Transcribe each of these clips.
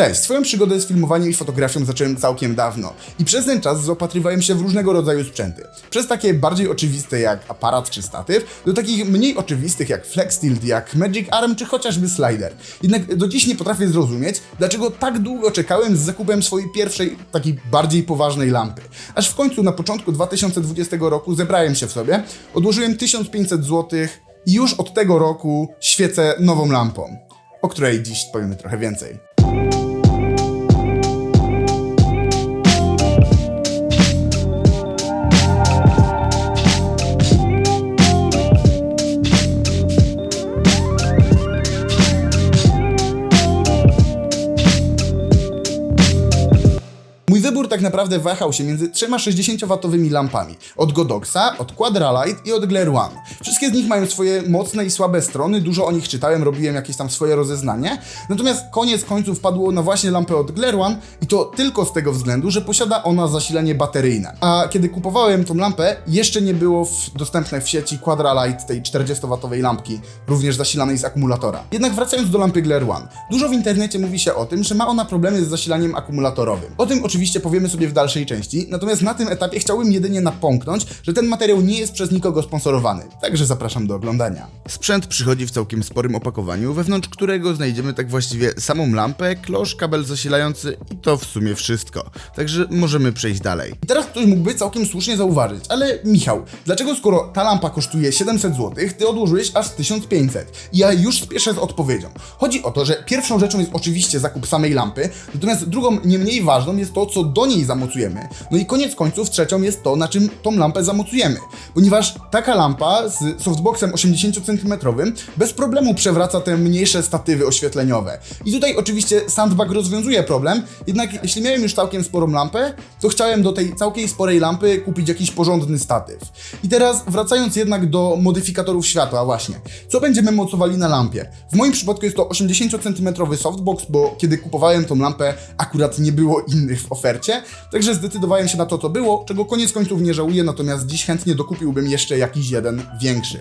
Cześć, swoją przygodę z filmowaniem i fotografią zacząłem całkiem dawno i przez ten czas zaopatrywałem się w różnego rodzaju sprzęty. Przez takie bardziej oczywiste jak aparat czy statyw, do takich mniej oczywistych jak Flex Tilt, jak Magic Arm czy chociażby Slider. Jednak do dziś nie potrafię zrozumieć, dlaczego tak długo czekałem z zakupem swojej pierwszej, takiej bardziej poważnej lampy. Aż w końcu na początku 2020 roku zebrałem się w sobie, odłożyłem 1500 zł i już od tego roku świecę nową lampą, o której dziś powiemy trochę więcej. Wybór tak naprawdę wahał się między trzema 60W lampami. Od Godoxa, od Quadralight i od Glare One. Wszystkie z nich mają swoje mocne i słabe strony, dużo o nich czytałem, robiłem jakieś tam swoje rozeznanie. Natomiast koniec końców padło na właśnie lampę od Glare One i to tylko z tego względu, że posiada ona zasilanie bateryjne. A kiedy kupowałem tą lampę, jeszcze nie było w, dostępne w sieci Quadralight, tej 40W lampki, również zasilanej z akumulatora. Jednak wracając do lampy Glare One. Dużo w internecie mówi się o tym, że ma ona problemy z zasilaniem akumulatorowym. O tym oczywiście powiemy sobie w dalszej części, natomiast na tym etapie chciałbym jedynie napomknąć, że ten materiał nie jest przez nikogo sponsorowany, także zapraszam do oglądania. Sprzęt przychodzi w całkiem sporym opakowaniu, wewnątrz którego znajdziemy tak właściwie samą lampę, klosz, kabel zasilający i to w sumie wszystko. Także możemy przejść dalej. I teraz ktoś mógłby całkiem słusznie zauważyć, ale Michał, dlaczego skoro ta lampa kosztuje 700 zł, ty odłożyłeś aż 1500? I ja już spieszę z odpowiedzią. Chodzi o to, że pierwszą rzeczą jest oczywiście zakup samej lampy, natomiast drugą, nie mniej ważną jest to, co do niej zamocujemy. No i koniec końców trzecią jest to, na czym tą lampę zamocujemy. Ponieważ taka lampa z softboxem 80 cm bez problemu przewraca te mniejsze statywy oświetleniowe. I tutaj oczywiście Sandbag rozwiązuje problem, jednak jeśli miałem już całkiem sporą lampę, to chciałem do tej całkiem sporej lampy kupić jakiś porządny statyw. I teraz wracając jednak do modyfikatorów światła właśnie. Co będziemy mocowali na lampie? W moim przypadku jest to 80 cm softbox, bo kiedy kupowałem tą lampę akurat nie było innych w ofercie, także zdecydowałem się na to, co było, czego koniec końców nie żałuję, natomiast dziś chętnie dokupiłbym jeszcze jakiś jeden większy.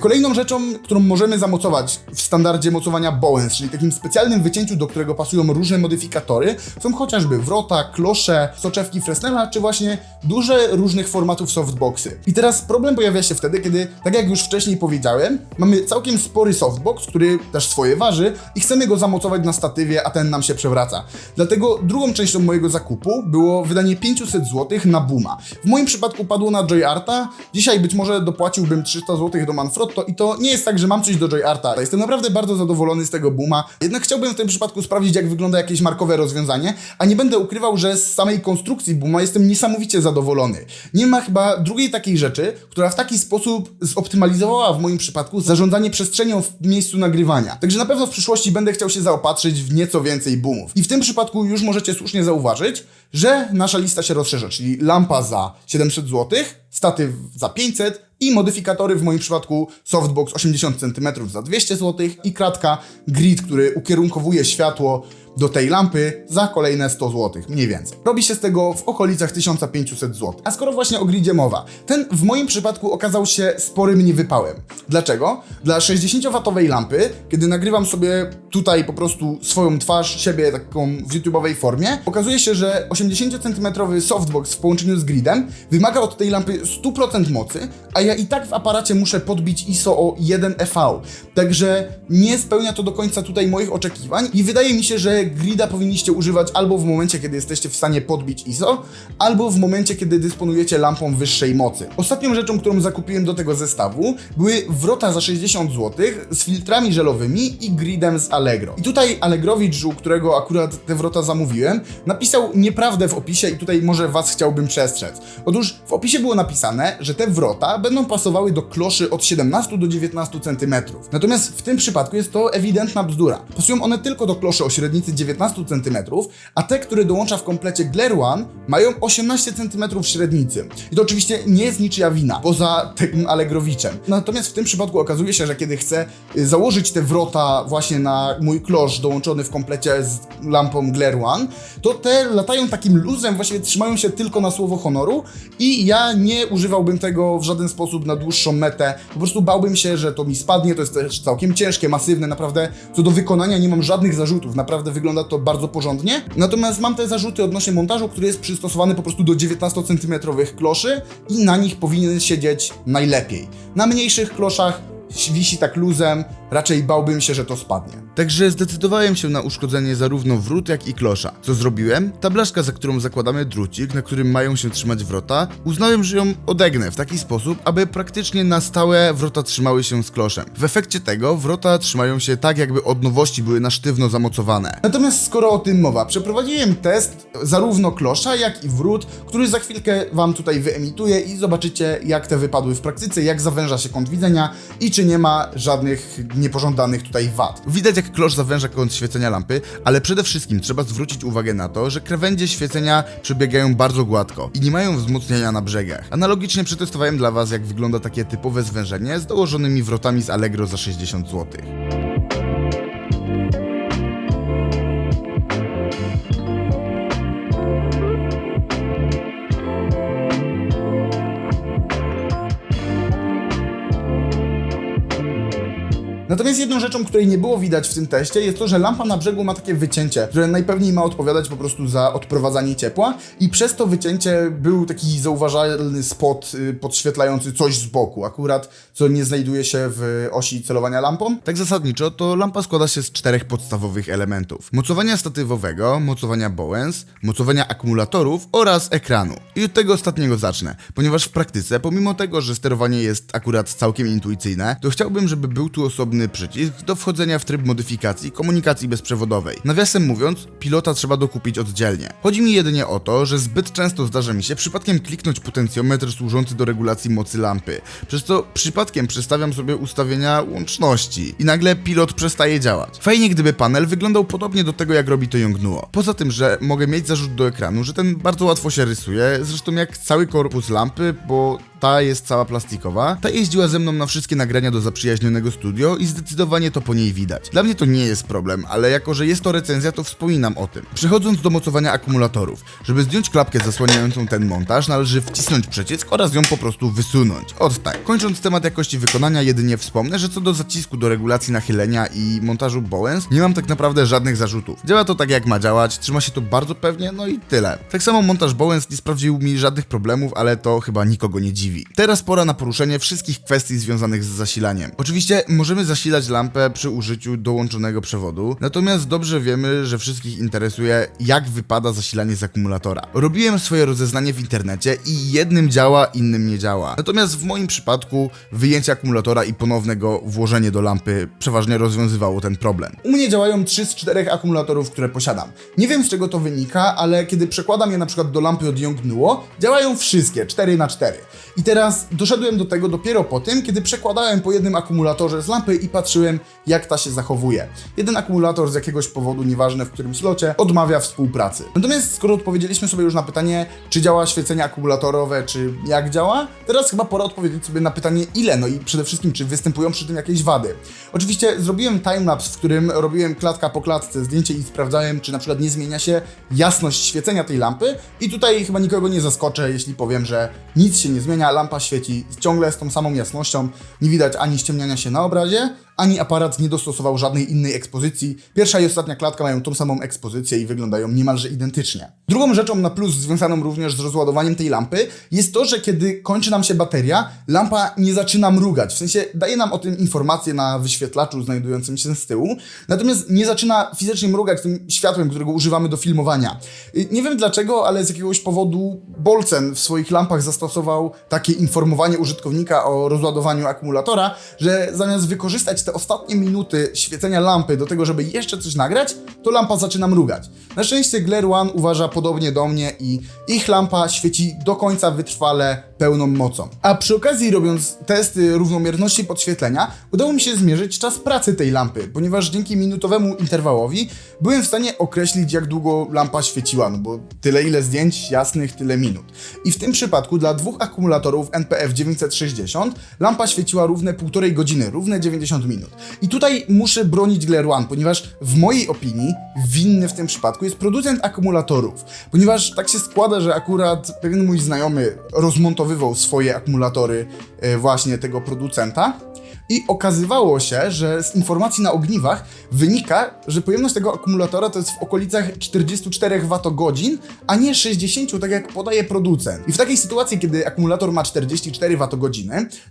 Kolejną rzeczą, którą możemy zamocować w standardzie mocowania Bowens, czyli takim specjalnym wycięciu, do którego pasują różne modyfikatory, są chociażby wrota, klosze, soczewki Fresnela, czy właśnie duże różnych formatów softboxy. I teraz problem pojawia się wtedy, kiedy, tak jak już wcześniej powiedziałem, mamy całkiem spory softbox, który też swoje waży i chcemy go zamocować na statywie, a ten nam się przewraca. Dlatego drugą częścią mojego zakupu było wydanie 500 zł na Booma. W moim przypadku padło na JoyArta, dzisiaj być może dopłaciłbym 300 zł do Manfrotto i to nie jest tak, że mam coś do JoyArta. Jestem naprawdę bardzo zadowolony z tego Booma, jednak chciałbym w tym przypadku sprawdzić, jak wygląda jakieś markowe rozwiązanie, a nie będę ukrywał, że z samej konstrukcji Booma jestem niesamowicie zadowolony. Nie ma chyba drugiej takiej rzeczy, która w taki sposób zoptymalizowała w moim przypadku zarządzanie przestrzenią w miejscu nagrywania. Także na pewno w przyszłości będę chciał się zaopatrzyć w nieco więcej boomów. I w tym przypadku już możecie słusznie zauważyć, że nasza lista się rozszerza, czyli lampa za 700 zł, statyw za 500 i modyfikatory w moim przypadku softbox 80 cm za 200 zł i kratka grid, który ukierunkowuje światło do tej lampy za kolejne 100 zł, mniej więcej. Robi się z tego w okolicach 1500 zł. A skoro właśnie o gridzie mowa, ten w moim przypadku okazał się sporym niewypałem. Dlaczego? Dla 60W lampy, kiedy nagrywam sobie tutaj po prostu swoją twarz, siebie taką w YouTube'owej formie, okazuje się, że 80 cm softbox w połączeniu z gridem wymaga od tej lampy 100% mocy, a ja i tak w aparacie muszę podbić ISO o 1 EV. Także nie spełnia to do końca tutaj moich oczekiwań i wydaje mi się, że grida powinniście używać albo w momencie, kiedy jesteście w stanie podbić ISO, albo w momencie, kiedy dysponujecie lampą wyższej mocy. Ostatnią rzeczą, którą zakupiłem do tego zestawu, były wrota za 60 zł z filtrami żelowymi i gridem z Allegro. I tutaj Allegrowicz, u którego akurat te wrota zamówiłem, napisał nieprawdę w opisie i tutaj może was chciałbym przestrzec. Otóż w opisie było napisane, że te wrota będą pasowały do kloszy od 17 do 19 cm. Natomiast w tym przypadku jest to ewidentna bzdura. Pasują one tylko do kloszy o średnicy 19 cm, a te, które dołącza w komplecie Glare One, mają 18 cm średnicy. I to oczywiście nie jest niczyja wina, poza tym Allegrowiczem. Natomiast w tym przypadku okazuje się, że kiedy chcę y, założyć te wrota właśnie na mój klosz dołączony w komplecie z lampą Glare One, to te latają takim luzem, właściwie trzymają się tylko na słowo honoru i ja nie używałbym tego w żaden sposób na dłuższą metę. Po prostu bałbym się, że to mi spadnie, to jest też całkiem ciężkie, masywne, naprawdę co do wykonania nie mam żadnych zarzutów, naprawdę wygląda wygląda to bardzo porządnie. Natomiast mam te zarzuty odnośnie montażu, który jest przystosowany po prostu do 19 cm kloszy i na nich powinien siedzieć najlepiej. Na mniejszych kloszach wisi tak luzem, raczej bałbym się, że to spadnie. Także zdecydowałem się na uszkodzenie zarówno wrót, jak i klosza. Co zrobiłem? Ta blaszka, za którą zakładamy drucik, na którym mają się trzymać wrota, uznałem, że ją odegnę w taki sposób, aby praktycznie na stałe wrota trzymały się z kloszem. W efekcie tego wrota trzymają się tak, jakby od nowości były na sztywno zamocowane. Natomiast skoro o tym mowa, przeprowadziłem test zarówno klosza, jak i wrót, który za chwilkę Wam tutaj wyemituję i zobaczycie, jak te wypadły w praktyce, jak zawęża się kąt widzenia i czy nie ma żadnych niepożądanych tutaj wad. Widać, jak klosz zawęża kąt świecenia lampy, ale przede wszystkim trzeba zwrócić uwagę na to, że krawędzie świecenia przebiegają bardzo gładko i nie mają wzmocnienia na brzegach. Analogicznie przetestowałem dla Was, jak wygląda takie typowe zwężenie z dołożonymi wrotami z Allegro za 60 zł. Natomiast jedną rzeczą, której nie było widać w tym teście, jest to, że lampa na brzegu ma takie wycięcie, które najpewniej ma odpowiadać po prostu za odprowadzanie ciepła i przez to wycięcie był taki zauważalny spot y, podświetlający coś z boku, akurat co nie znajduje się w osi celowania lampą. Tak zasadniczo to lampa składa się z czterech podstawowych elementów. Mocowania statywowego, mocowania Bowens, mocowania akumulatorów oraz ekranu. I od tego ostatniego zacznę, ponieważ w praktyce, pomimo tego, że sterowanie jest akurat całkiem intuicyjne, to chciałbym, żeby był tu osobny przycisk do wchodzenia w tryb modyfikacji komunikacji bezprzewodowej. Nawiasem mówiąc, pilota trzeba dokupić oddzielnie. Chodzi mi jedynie o to, że zbyt często zdarza mi się przypadkiem kliknąć potencjometr służący do regulacji mocy lampy, przez co przypadkiem przestawiam sobie ustawienia łączności i nagle pilot przestaje działać. Fajnie gdyby panel wyglądał podobnie do tego jak robi to Yongnuo. Poza tym, że mogę mieć zarzut do ekranu, że ten bardzo łatwo się rysuje, zresztą jak cały korpus lampy, bo ta jest cała plastikowa. Ta jeździła ze mną na wszystkie nagrania do zaprzyjaźnionego studio i zdecydowanie to po niej widać. Dla mnie to nie jest problem, ale jako, że jest to recenzja, to wspominam o tym. Przechodząc do mocowania akumulatorów. Żeby zdjąć klapkę zasłaniającą ten montaż, należy wcisnąć przycisk oraz ją po prostu wysunąć. Od tak. Kończąc temat jakości wykonania, jedynie wspomnę, że co do zacisku do regulacji nachylenia i montażu Bowens, nie mam tak naprawdę żadnych zarzutów. Działa to tak jak ma działać, trzyma się to bardzo pewnie, no i tyle. Tak samo montaż Bowens nie sprawdził mi żadnych problemów, ale to chyba nikogo nie dziwi. Teraz pora na poruszenie wszystkich kwestii związanych z zasilaniem. Oczywiście możemy zasilać lampę przy użyciu dołączonego przewodu, natomiast dobrze wiemy, że wszystkich interesuje, jak wypada zasilanie z akumulatora. Robiłem swoje rozeznanie w internecie i jednym działa, innym nie działa. Natomiast w moim przypadku wyjęcie akumulatora i ponowne go włożenie do lampy przeważnie rozwiązywało ten problem. U mnie działają 3 z 4 akumulatorów, które posiadam. Nie wiem z czego to wynika, ale kiedy przekładam je na przykład do lampy od Yongnuo, działają wszystkie 4 na 4. I teraz doszedłem do tego dopiero po tym, kiedy przekładałem po jednym akumulatorze z lampy i patrzyłem, jak ta się zachowuje. Jeden akumulator z jakiegoś powodu, nieważne w którym slocie, odmawia współpracy. Natomiast skoro odpowiedzieliśmy sobie już na pytanie, czy działa świecenie akumulatorowe, czy jak działa, teraz chyba pora odpowiedzieć sobie na pytanie, ile, no i przede wszystkim, czy występują przy tym jakieś wady. Oczywiście zrobiłem timelapse, w którym robiłem klatka po klatce zdjęcie i sprawdzałem, czy na przykład nie zmienia się jasność świecenia tej lampy i tutaj chyba nikogo nie zaskoczę, jeśli powiem, że nic się nie zmienia, lampa świeci. Ciągle z tą samą jasnością, nie widać ani ściemniania się na obrazie, ani aparat nie dostosował żadnej innej ekspozycji. Pierwsza i ostatnia klatka mają tą samą ekspozycję i wyglądają niemalże identycznie. Drugą rzeczą na plus związaną również z rozładowaniem tej lampy jest to, że kiedy kończy nam się bateria, lampa nie zaczyna mrugać. W sensie daje nam o tym informację na wyświetlaczu znajdującym się z tyłu, natomiast nie zaczyna fizycznie mrugać tym światłem, którego używamy do filmowania. Y, Nie wiem dlaczego, ale z jakiegoś powodu Bolcen w swoich lampach zastosował takie informowanie użytkownika o rozładowaniu akumulatora, że zamiast wykorzystać te ostatnie minuty świecenia lampy do tego, żeby jeszcze coś nagrać, to lampa zaczyna mrugać. Na szczęście Glare One uważa podobnie do mnie i ich lampa świeci do końca wytrwale pełną mocą. A przy okazji robiąc testy równomierności podświetlenia, udało mi się zmierzyć czas pracy tej lampy, ponieważ dzięki minutowemu interwałowi byłem w stanie określić jak długo lampa świeciła, no bo tyle ile zdjęć jasnych, tyle minut. I w tym przypadku dla dwóch akumulatorów NPF 960 lampa świeciła równe półtorej godziny, równe 90 minut. I tutaj muszę bronić Glare One, ponieważ w mojej opinii winny w tym przypadku jest producent akumulatorów, ponieważ tak się składa, że akurat pewien mój znajomy rozmontowywał swoje akumulatory e, właśnie tego producenta I okazywało się, że z informacji na ogniwach wynika, że pojemność tego akumulatora to jest w okolicach 44 Wh, a nie 60, tak jak podaje producent. I w takiej sytuacji, kiedy akumulator ma 44 Wh,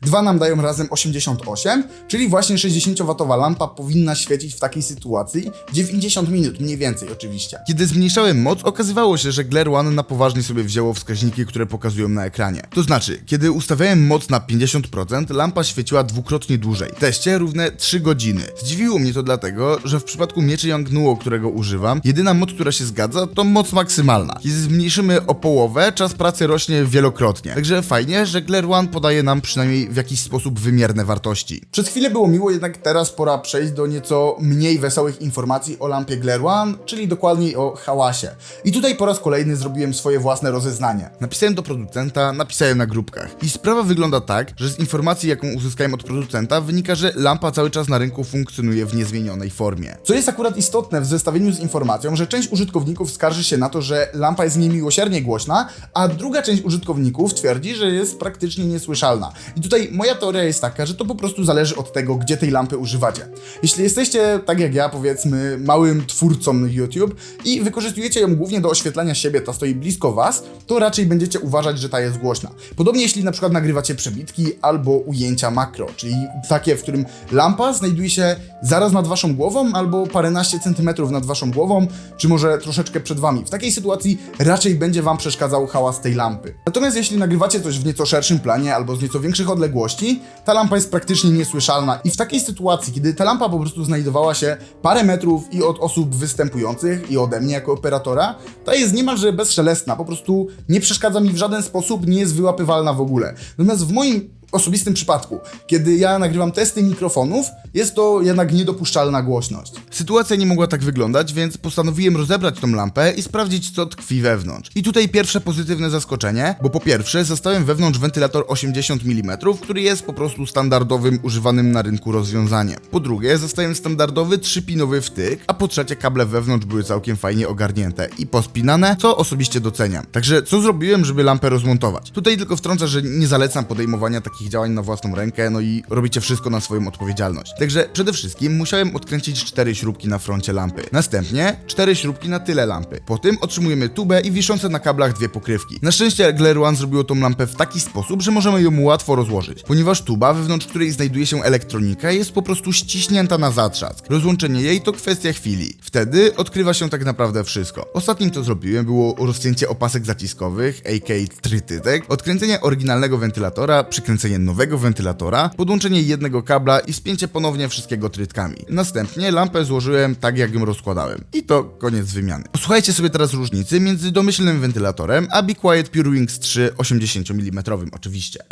dwa nam dają razem 88, czyli właśnie 60W lampa powinna świecić w takiej sytuacji 90 minut, mniej więcej oczywiście. Kiedy zmniejszałem moc, okazywało się, że Glare One na poważnie sobie wzięło wskaźniki, które pokazują na ekranie. To znaczy, kiedy ustawiałem moc na 50%, lampa świeciła dwukrotnie dłużej. W teście równe 3 godziny. Zdziwiło mnie to dlatego, że w przypadku mieczy Yangnuo, którego używam, jedyna moc, która się zgadza, to moc maksymalna. Kiedy zmniejszymy o połowę, czas pracy rośnie wielokrotnie. Także fajnie, że Glare One podaje nam przynajmniej w jakiś sposób wymierne wartości. Przez chwilę było miło, jednak teraz pora przejść do nieco mniej wesołych informacji o lampie Glare One, czyli dokładniej o hałasie. I tutaj po raz kolejny zrobiłem swoje własne rozeznanie. Napisałem do producenta, napisałem na grupkach. I sprawa wygląda tak, że z informacji, jaką uzyskałem od producenta, wynika, że lampa cały czas na rynku funkcjonuje w niezmienionej formie. Co jest akurat istotne w zestawieniu z informacją, że część użytkowników skarży się na to, że lampa jest niemiłosiernie głośna, a druga część użytkowników twierdzi, że jest praktycznie niesłyszalna. I tutaj moja teoria jest taka, że to po prostu zależy od tego, gdzie tej lampy używacie. Jeśli jesteście, tak jak ja, powiedzmy, małym twórcą YouTube i wykorzystujecie ją głównie do oświetlania siebie, ta stoi blisko was, to raczej będziecie uważać, że ta jest głośna. Podobnie jeśli na przykład nagrywacie przebitki albo ujęcia makro, czyli takie, w którym lampa znajduje się zaraz nad waszą głową albo paręnaście centymetrów nad waszą głową, czy może troszeczkę przed wami. W takiej sytuacji raczej będzie wam przeszkadzał hałas tej lampy. Natomiast jeśli nagrywacie coś w nieco szerszym planie albo z nieco większych odległości, ta lampa jest praktycznie niesłyszalna i w takiej sytuacji, kiedy ta lampa po prostu znajdowała się parę metrów i od osób występujących i ode mnie jako operatora, ta jest niemalże bezszelestna, po prostu nie przeszkadza mi w żaden sposób, nie jest wyłapywalna w ogóle. Natomiast w moim osobistym przypadku, kiedy ja nagrywam testy mikrofonów, jest to jednak niedopuszczalna głośność. Sytuacja nie mogła tak wyglądać, więc postanowiłem rozebrać tą lampę i sprawdzić, co tkwi wewnątrz. I tutaj pierwsze pozytywne zaskoczenie, bo po pierwsze zastałem wewnątrz wentylator 80 mm, który jest po prostu standardowym, używanym na rynku rozwiązaniem. Po drugie, zastałem standardowy 3-pinowy wtyk, a po trzecie kable wewnątrz były całkiem fajnie ogarnięte i pospinane, co osobiście doceniam. Także co zrobiłem, żeby lampę rozmontować? Tutaj tylko wtrącę, że nie zalecam podejmowania takich działań na własną rękę, no i robicie wszystko na swoją odpowiedzialność. Także przede wszystkim musiałem odkręcić cztery śrubki na froncie lampy. Następnie cztery śrubki na tyle lampy. Po tym otrzymujemy tubę i wiszące na kablach dwie pokrywki. Na szczęście Glare One zrobiło tą lampę w taki sposób, że możemy ją łatwo rozłożyć, ponieważ tuba, wewnątrz której znajduje się elektronika, jest po prostu ściśnięta na zatrzask. Rozłączenie jej to kwestia chwili. Wtedy odkrywa się tak naprawdę wszystko. Ostatnim co zrobiłem było rozcięcie opasek zaciskowych, aka trytytek, odkręcenie oryginalnego wentylatora, przykręcenie nowego wentylatora, podłączenie jednego kabla i spięcie ponownie wszystkiego trytkami. Następnie lampę złożyłem tak jak ją rozkładałem. I to koniec wymiany. Posłuchajcie sobie teraz różnicy między domyślnym wentylatorem a Be Quiet Pure Wings 3 80 mm oczywiście.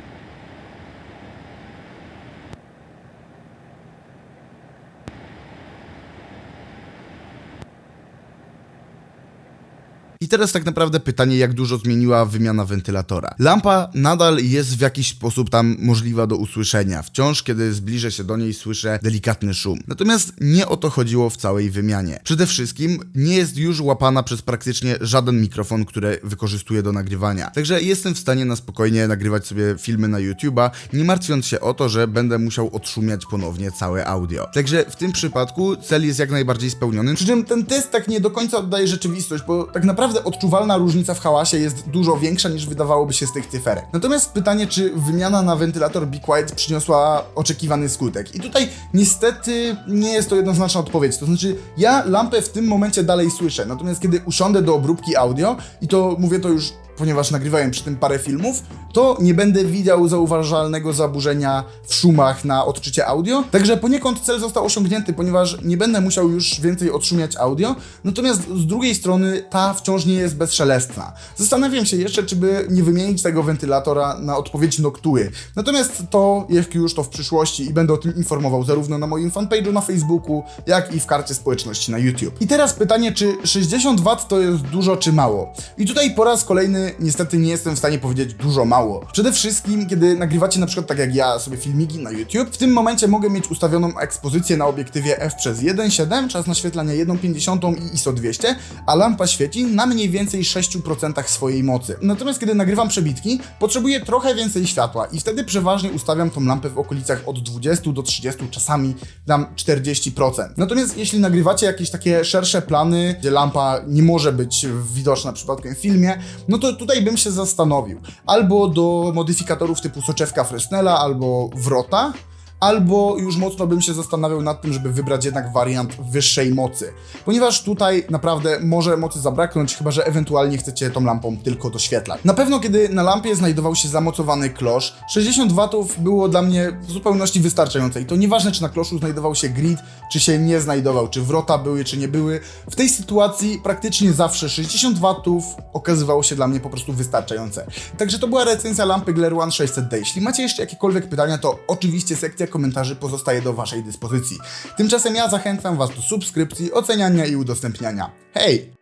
I teraz tak naprawdę pytanie, jak dużo zmieniła wymiana wentylatora. Lampa nadal jest w jakiś sposób tam możliwa do usłyszenia. Wciąż, kiedy zbliżę się do niej, słyszę delikatny szum. Natomiast nie o to chodziło w całej wymianie. Przede wszystkim nie jest już łapana przez praktycznie żaden mikrofon, który wykorzystuję do nagrywania. Także jestem w stanie na spokojnie nagrywać sobie filmy na YouTube'a, nie martwiąc się o to, że będę musiał odszumiać ponownie całe audio. Także w tym przypadku cel jest jak najbardziej spełniony. Przy czym ten test tak nie do końca oddaje rzeczywistość, bo tak naprawdę odczuwalna różnica w hałasie jest dużo większa niż wydawałoby się z tych cyferek. Natomiast pytanie, czy wymiana na wentylator Be Quiet przyniosła oczekiwany skutek? I tutaj niestety nie jest to jednoznaczna odpowiedź. To znaczy, ja lampę w tym momencie dalej słyszę, natomiast kiedy usiądę do obróbki audio, i to mówię to już ponieważ nagrywałem przy tym parę filmów, to nie będę widział zauważalnego zaburzenia w szumach na odczycie audio. Także poniekąd cel został osiągnięty, ponieważ nie będę musiał już więcej odszumiać audio. Natomiast z drugiej strony ta wciąż nie jest bezszelestna. Zastanawiam się jeszcze, czy by nie wymienić tego wentylatora na odpowiedź Noctury. Natomiast to jak już to w przyszłości i będę o tym informował zarówno na moim fanpage'u na Facebooku, jak i w karcie społeczności na YouTube. I teraz pytanie, czy 60 W to jest dużo czy mało? I tutaj po raz kolejny niestety nie jestem w stanie powiedzieć dużo mało. Przede wszystkim, kiedy nagrywacie na przykład tak jak ja sobie filmiki na YouTube, w tym momencie mogę mieć ustawioną ekspozycję na obiektywie f przez 1.7, czas naświetlania 1.50 i ISO 200, a lampa świeci na mniej więcej 6% swojej mocy. Natomiast kiedy nagrywam przebitki, potrzebuję trochę więcej światła i wtedy przeważnie ustawiam tą lampę w okolicach od 20 do 30, czasami dam 40%. Natomiast jeśli nagrywacie jakieś takie szersze plany, gdzie lampa nie może być widoczna w filmie, no to tutaj bym się zastanowił. Albo do modyfikatorów typu soczewka Fresnela, albo wrota, albo już mocno bym się zastanawiał nad tym, żeby wybrać jednak wariant wyższej mocy. Ponieważ tutaj naprawdę może mocy zabraknąć, chyba że ewentualnie chcecie tą lampą tylko doświetlać. Na pewno kiedy na lampie znajdował się zamocowany klosz, 60 W było dla mnie w zupełności wystarczające i to nieważne czy na kloszu znajdował się grid, czy się nie znajdował, czy wrota były, czy nie były. W tej sytuacji praktycznie zawsze 60 W okazywało się dla mnie po prostu wystarczające. Także to była recenzja lampy Glare One 600D. Jeśli macie jeszcze jakiekolwiek pytania, to oczywiście sekcja komentarzy pozostaje do Waszej dyspozycji. Tymczasem ja zachęcam Was do subskrypcji, oceniania i udostępniania. Hej!